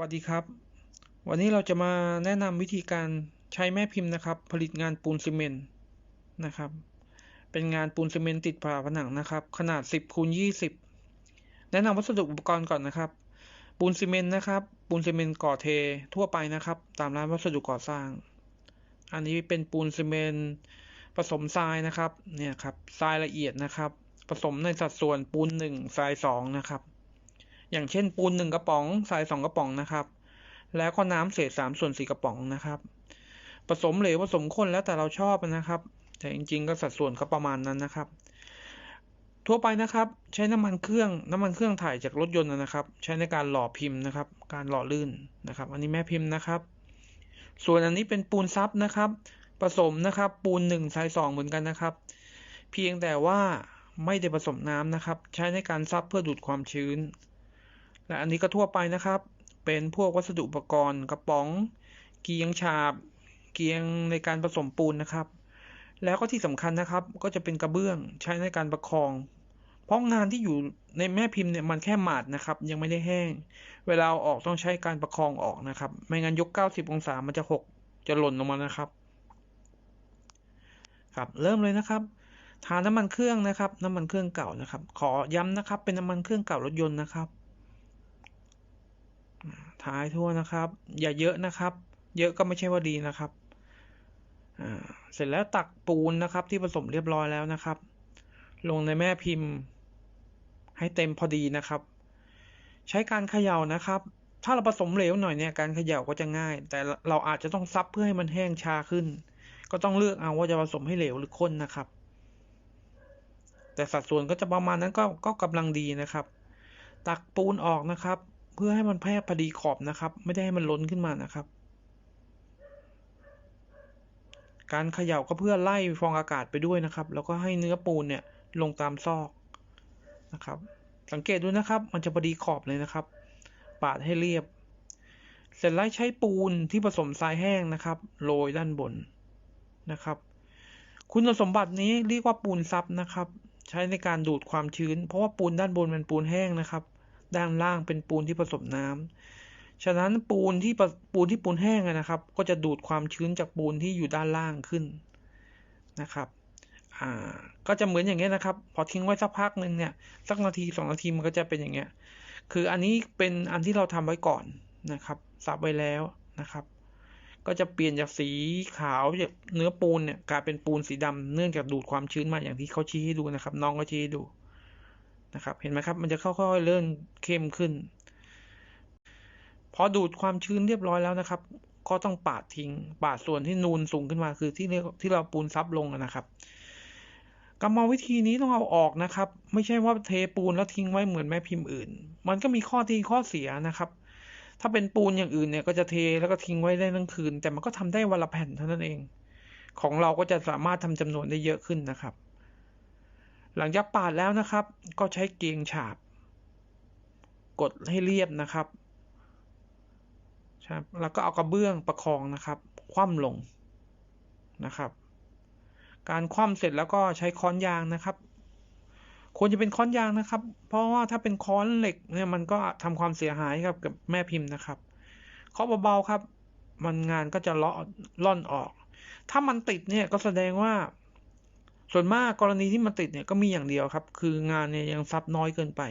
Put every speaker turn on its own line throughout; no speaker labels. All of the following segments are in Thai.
วัสดีครับ วันนี้เราจะมาแนะนำวิธีการใช้แม่พิมพ์นะครับ ผลิตงานปูนซีเมนต์นะครับ เป็นงานปูนซีเมนต์ติดฝาผนังนะครับ ขนาด 10คูณ20 แนะนำวัสดุอุปกรณ์ก่อนนะครับ ปูนซีเมนต์นะครับ ปูนซีเมนต์ก่อเททั่วไปนะครับ ตามร้านวัสดุก่อสร้าง อันนี้เป็นปูนซีเมนต์ผสมทรายนะครับเนี่ยครับทรายละเอียดนะครับ ผสมในสัดส่วนปูน1ทราย2นะครับ อย่างเช่นปูนหนึ่งกระป๋องทรายสองกระป๋องนะครับ แล้วก็น้ำเศษสามส่วนสี่กระป๋องนะครับ ผสมเหลวผสมข้นแล้วแต่เราชอบนะครับ แต่จริง ๆ ก็สัดส่วนก็ประมาณนั้นนะครับ ทั่วไปนะครับ ใช้น้ำมันเครื่องน้ำมันเครื่องถ่ายจากรถยนต์นะครับ ใช้ในการหล่อพิมพ์นะครับ การหล่อลื่นนะครับ อันนี้แม่พิมพ์นะครับ ส่วนอันนี้เป็นปูนซับนะครับ ผสมนะครับ ปูนหนึ่งทรายสองเหมือนกันนะครับ เพียงแต่ว่าไม่ได้ผสมน้ำนะครับ ใช้ในการซับเพื่อดูดความชื้น และอันนี้ก็ทั่วไปนะครับ เป็นพวกวัสดุอุปกรณ์กระป๋อง เกียงฉาบ เกียงในการผสมปูนนะครับ แล้วก็ที่สำคัญนะครับ ก็จะเป็นกระเบื้องใช้ในการประคอง เพราะงานที่อยู่ในแม่พิมพ์เนี่ยมันแค่หมาดนะครับ ยังไม่ได้แห้ง เวลาออกต้องใช้การประคองออกนะครับ ไม่งั้นยก 90 องศามันจะหกจะหล่นลงมานะครับ ครับเริ่มเลยนะครับทาน้ำมันเครื่องนะครับ น้ำมันเครื่องเก่านะครับ ขอย้ำนะครับ เป็นน้ำมันเครื่องเก่ารถยนต์นะครับ ท้ายทั่วนะครับ อย่าเยอะนะครับ เยอะก็ไม่ใช่ว่าดีนะครับเสร็จแล้วตักปูนนะครับ ที่ผสมเรียบร้อยแล้วนะครับ ลงในแม่พิมพ์ ให้เต็มพอดีนะครับ ใช้การเขย่านะครับ ถ้าเราผสมเหลวหน่อยเนี่ยการเขย่าก็จะง่าย แต่เราอาจจะต้องซับเพื่อให้มันแห้งชาขึ้น ก็ต้องเลือกเอาว่าจะผสมให้เหลวหรือข้นนะครับ แต่สัดส่วนก็จะประมาณนั้นก็ก็กำลังดีนะครับ ตักปูนออกนะครับ เพื่อให้มันแพร่พอดีขอบนะครับ ไม่ได้ให้มันล้นขึ้นมานะครับ การเขย่าก็เพื่อไล่ฟองอากาศไปด้วยนะครับ แล้วก็ให้เนื้อปูนเนี่ยลงตามซอกนะครับ สังเกตดูนะครับ มันจะพอดีขอบเลยนะครับ ปาดให้เรียบ เสร็จแล้วใช้ปูนที่ผสมทรายแห้งนะครับโรยด้านบนนะครับ คุณสมบัตินี้เรียกว่าปูนซับนะครับ ใช้ในการดูดความชื้น เพราะว่าปูนด้านบนเป็นปูนแห้งนะครับ ด้านล่างเป็นปูนที่ผสมน้ำฉะนั้นปูนที่ปูนที่ปูนแห้งนะครับ ก็จะดูดความชื้นจากปูนที่อยู่ด้านล่างขึ้นนะครับก็จะเหมือนอย่างเงี้ยนะครับ พอทิ้งไว้สักพักหนึ่งเนี่ยสักนาทีสองนาทีมันก็จะเป็นอย่างเงี้ย คืออันนี้เป็นอันที่เราทำไว้ก่อนนะครับสับไว้แล้วนะครับ ก็จะเปลี่ยนจากสีขาวจากเนื้อปูนเนี่ยกลายเป็นปูนสีดำเนื่องจากดูดความชื้นมาอย่างที่เขาชี้ให้ดูนะครับ น้องก็ชี้ให้ดู นะครับ เห็นไหมครับ มันจะค่อยๆเริ่มเข้มขึ้น พอดูดความชื้นเรียบร้อยแล้วนะครับ ก็ต้องปาดทิ้ง ปาดส่วนที่นูนสูงขึ้นมาคือที่เรียกที่เราปูนซับลงนะครับกรรมวิธีนี้ต้องเอาออกนะครับ ไม่ใช่ว่าเทปูนแล้วทิ้งไว้เหมือนแม่พิมพ์อื่น มันก็มีข้อดีข้อเสียนะครับ ถ้าเป็นปูนอย่างอื่นเนี่ยก็จะเทแล้วก็ทิ้งไว้ได้ทั้งคืน แต่มันก็ทำได้วันละแผ่นเท่านั้นเอง ของเราก็จะสามารถทำจำนวนได้เยอะขึ้นนะครับ หลังจากปาดแล้วนะครับ ก็ใช้เกียงฉาบ กดให้เรียบนะครับครับแล้วก็เอากระเบื้องประคองนะครับ คว่ำลงนะครับ การคว่ำเสร็จแล้วก็ใช้ค้อนยางนะครับ ควรจะเป็นค้อนยางนะครับ เพราะว่าถ้าเป็นค้อนเหล็กเนี่ยมันก็ทำความเสียหายครับกับแม่พิมพ์นะครับเคาะเบาๆครับ มันงานก็จะเลาะล่อนออก ถ้ามันติดเนี่ยก็แสดงว่า ส่วนมากกรณีที่มันติดเนี่ยก็มีอย่างเดียวครับ คืองานเนี่ยยังซับน้อยเกินไป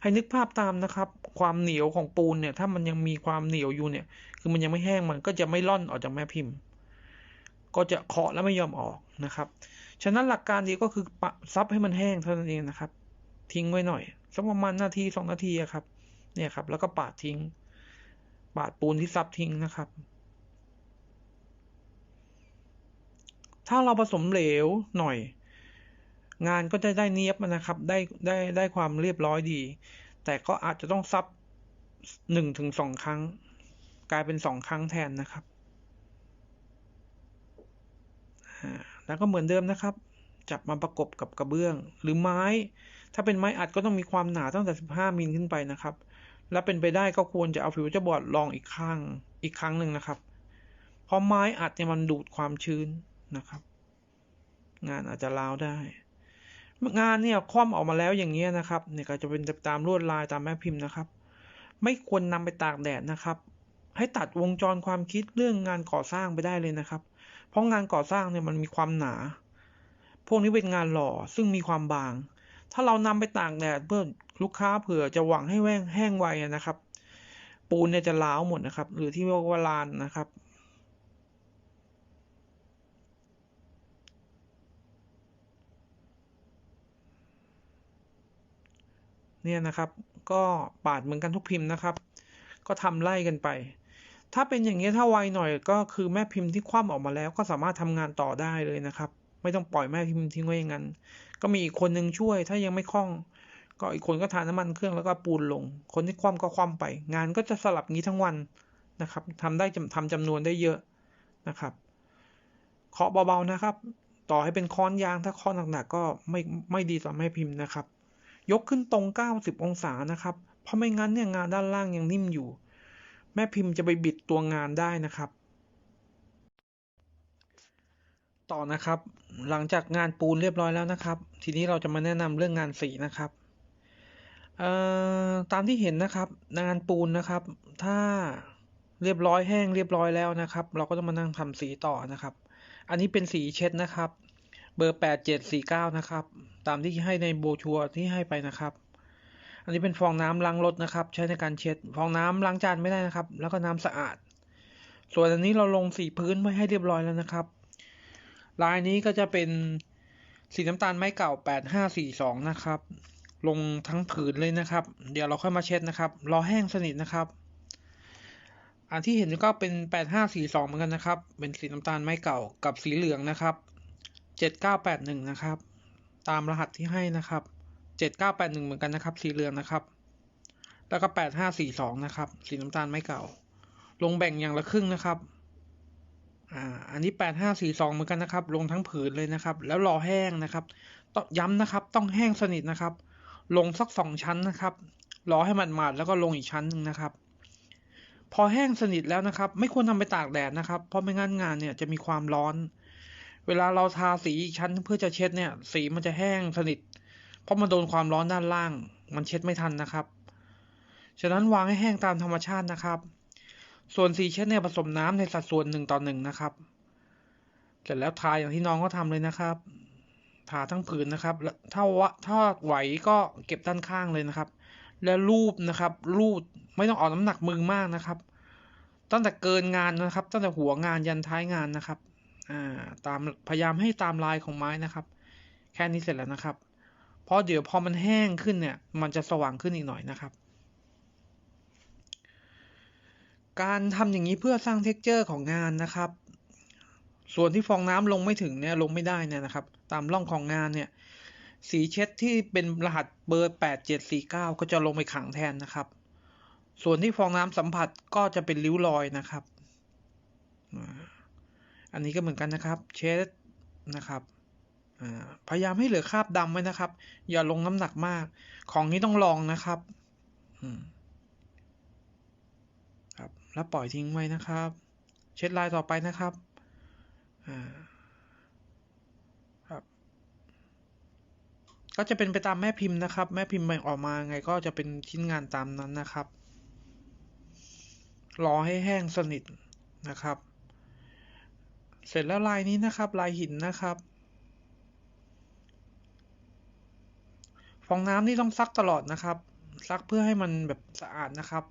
ให้นึกภาพตามนะครับ ความเหนียวของปูนเนี่ย ถ้ามันยังมีความเหนียวอยู่เนี่ย คือมันยังไม่แห้งมันก็จะไม่ล่อนออกจากแม่พิมพ์ ก็จะเคาะแล้วไม่ยอมออกนะครับ ฉะนั้นหลักการดีก็คือปะซับให้มันแห้งเท่านั้นเองนะครับ ทิ้งไว้หน่อยสักประมาณนาทีสองนาทีครับ เนี่ยครับ แล้วก็ปาดทิ้ง ปาดปูนที่ซับทิ้งนะครับ ถ้าเราผสมเหลวหน่อย งานก็จะได้เนียบนะครับ ได้ได้ได้ความเรียบร้อยดี แต่ก็อาจจะต้องซับหนึ่งถึงสองครั้ง กลายเป็นสองครั้งแทนนะครับ แล้วก็เหมือนเดิมนะครับ จับมาประกบกับกระเบื้อง หรือไม้ ถ้าเป็นไม้อัดก็ต้องมีความหนาตั้งแต่ 15 มิลขึ้นไปนะครับ และเป็นไปได้ก็ควรจะเอาฟิวเจอร์บอร์ดลองอีกข้างอีกครั้งหนึ่งนะครับ เพราะไม้อัดเนี่ยมันดูดความชื้น นะครับ งานอาจจะลาวได้ งานเนี่ยคว่ำออกมาแล้วอย่างเงี้ยนะครับเนี่ยก็จะเป็นตามลวดลายตามแม่พิมพ์นะครับ ไม่ควรนำไปตากแดดนะครับ ให้ตัดวงจรความคิดเรื่องงานก่อสร้างไปได้เลยนะครับ เพราะงานก่อสร้างเนี่ยมันมีความหนา พวกนี้เป็นงานหล่อซึ่งมีความบาง ถ้าเรานำไปตากแดดเพื่อลูกค้าเผื่อจะหวังให้แห้งแห้งไวนะครับ ปูนเนี่ยจะล้าวหมดนะครับ หรือที่เรียกว่าลานนะครับ เนี่ยนะครับ ก็ปาดเหมือนกันทุกพิมพ์นะครับ ก็ทำไล่กันไป ถ้าเป็นอย่างนี้ยถ้าไวหน่อยก็คือแม่พิมพ์ที่คว่ำออกมาแล้ว ก็สามารถทำงานต่อได้เลยนะครับ ไม่ต้องปล่อยแม่พิมพ์ทิ้งไว้อย่างนั้น ก็มีอีกคนนึงช่วย ถ้ายังไม่คล่อง ก็อีกคนก็ทาน้ำมันเครื่องแล้วก็ปูนลง คนที่คว่ำก็คว่ำไป งานก็จะสลับงี้ทั้งวันนะครับทำได้ทำจำนวนได้เยอะนะครับเคาะเบาๆนะครับ ต่อให้เป็นค้อนยางถ้าเคาะหนักๆก็ไม่ไม่ดีต่อแม่พิมพ์นะครับ ยกขึ้นตรง 90 องศานะครับ เพราะไม่งั้นเนี่ยงานด้านล่างยังนิ่มอยู่ แม่พิมพ์จะไปบิดตัวงานได้นะครับ ต่อนะครับ หลังจากงานปูนเรียบร้อยแล้วนะครับ ทีนี้เราจะมาแนะนำเรื่องงานสีนะครับตามที่เห็นนะครับ งานปูนนะครับ ถ้าเรียบร้อยแห้งเรียบร้อยแล้วนะครับ เราก็จะมานั่งทำสีต่อนะครับ อันนี้เป็นสีเช็ดนะครับ บอร์แปดเจ็ดสี่เก้านะครับ ตามที่ให้ในโบชัวร์ที่ให้ไปนะครับ อันนี้เป็นฟองน้ำล้างรถนะครับ ใช้ในการเช็ด ฟองน้ำล้างจานไม่ได้นะครับ แล้วก็น้ำสะอาด ส่วนอันนี้เราลงสีพื้นไว้ให้เรียบร้อยแล้วนะครับ ลายนี้ก็จะเป็นสีน้ำตาลไม้เก่า 8542 นะครับ ลงทั้งผืนเลยนะครับ เดี๋ยวเราค่อยมาเช็ดนะครับ รอแห้งสนิทนะครับ อันที่เห็นก็เป็น 8542 เหมือนกันนะครับ เป็นสีน้ำตาลไม้เก่ากับสีเหลืองนะครับ 7981 นะครับ ตามรหัสที่ให้นะครับ 7981 เหมือนกันนะครับ สีเหลืองนะครับ แล้วก็ 8542 นะครับ สีน้ำตาลไม้เก่า ลงแบ่งอย่างละครึ่งนะครับ อ่า อันนี้แปดห้าสี่สองเหมือนกันนะครับ ลงทั้งผืนเลยนะครับ แล้วรอแห้งนะครับ ต้องย้ำนะครับ ต้องแห้งสนิทนะครับ ลงสักสองชั้นนะครับ รอให้มันหมาดแล้วก็ลงอีกชั้นหนึ่งนะครับพอแห้งสนิทแล้วนะครับ ไม่ควรนำไปตากแดดนะครับ เพราะไม่งั้นงานเนี่ยจะมีความร้อน เวลาเราทาสีอีกชั้นเพื่อจะเช็ดเนี่ย สีมันจะแห้งสนิท เพราะมันโดนความร้อนด้านล่าง มันเช็ดไม่ทันนะครับ ฉะนั้นวางให้แห้งตามธรรมชาตินะครับ ส่วนสีเช็ดเนี่ยผสมน้ำในสัดส่วนหนึ่งต่อหนึ่งนะครับ เสร็จแล้วทาอย่างที่น้องก็ทำเลยนะครับ ทาทั้งผืนนะครับ แล้วถ้าวะถ้าไหวก็เก็บด้านข้างเลยนะครับ แล้วรูปนะครับรูดไม่ต้องออกน้ำหนักมือมากนะครับ ตั้งแต่เกินงานนะครับ ตั้งแต่หัวงานยันท้ายงานนะครับ อ่าตามพยายามให้ตามลายของไม้นะครับ แค่นี้เสร็จแล้วนะครับ เพราะเดี๋ยวพอมันแห้งขึ้นเนี่ย มันจะสว่างขึ้นอีกหน่อยนะครับ การทำอย่างนี้เพื่อสร้างเท็กเจอร์ของงานนะครับ ส่วนที่ฟองน้ำลงไม่ถึงเนี่ยลงไม่ได้เนี่ยนะครับ ตามร่องของงานเนี่ย สีเช็ดที่เป็นรหัสเบอร์แปดเจ็ดสี่เก้าก็จะลงไปขังแทนนะครับ ส่วนที่ฟองน้ำสัมผัสก็จะเป็นริ้วรอยนะครับ อันนี้ก็เหมือนกันนะครับเช็ดนะครับพยายามให้เหลือคราบดำไว้นะครับ อย่าลงน้ำหนักมาก ของนี้ต้องลองนะครับครับแล้วปล่อยทิ้งไว้นะครับ เช็ดลายต่อไปนะครับครับ ก็จะเป็นไปตามแม่พิมพ์นะครับ แม่พิมพ์ออกมาไงก็จะเป็นชิ้นงานตามนั้นนะครับ รอให้แห้งสนิทนะครับ เสร็จแล้วลายนี้นะครับลายหินนะครับ ฟองน้ำนี่ต้องซักตลอดนะครับ ซักเพื่อให้มันแบบสะอาดนะครับ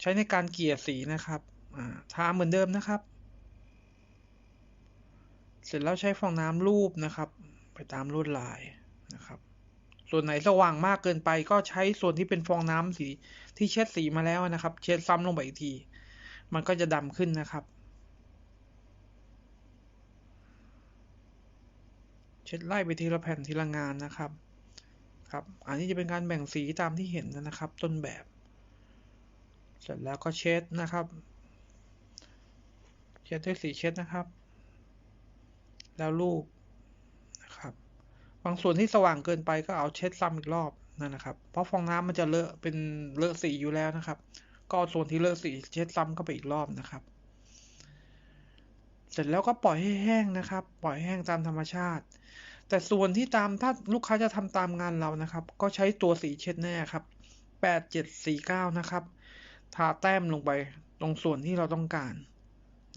ใช้ในการเกลี่ยสีนะครับทาเหมือนเดิมนะครับ เสร็จแล้วใช้ฟองน้ำลูบนะครับ ไปตามลวดลายนะครับ ส่วนไหนสว่างมากเกินไปก็ใช้ส่วนที่เป็นฟองน้ำสีที่เช็ดสีมาแล้วนะครับ เช็ดซ้ำลงไปอีกที มันก็จะดำขึ้นนะครับ ช็ดไล่ไปทีละแผ่นทีละงานนะครับครับอันนี้จะเป็นการแบ่งสีตามที่เห็นนะครับ ต้นแบบ เสร็จแล้วก็เช็ดนะครับ เช็ดด้วยสีเช็ดนะครับ แล้วรูปนะครับ บางส่วนที่สว่างเกินไปก็เอาเช็ดซ้ำอีกรอบนั่นนะครับ เพราะฟองน้ำมันจะเลอะเป็นเลอะสีอยู่แล้วนะครับ ก็เอาส่วนที่เลอะสีเช็ดซ้ำเข้าไปอีกรอบนะครับ เสร็จแล้วก็ปล่อยให้แห้งนะครับ ปล่อยให้แห้งตามธรรมชาติ แต่ส่วนที่ตามถ้าลูกค้าจะทำตามงานเรานะครับ ก็ใช้ตัวสีเช็ดแน่ครับแปดเจ็ดสี่เก้านะครับทาแต้มลงไปตรงส่วนที่เราต้องการ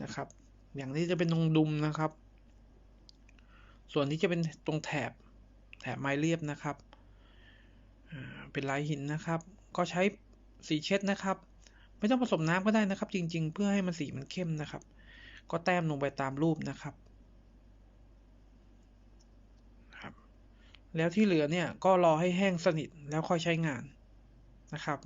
นะครับ อย่างนี้จะเป็นตรงดุมนะครับ ส่วนที่จะเป็นตรงแถบแถบไม้เรียบนะครับเป็นลายหินนะครับ ก็ใช้สีเช็ดนะครับ ไม่ต้องผสมน้ำก็ได้นะครับ จริง ๆ เพื่อให้มันสีมันเข้มนะครับ ก็แต้มลงไปตามรูปนะครับ แล้วที่เหลือเนี่ยก็รอให้แห้งสนิทแล้วค่อยใช้งานนะครับ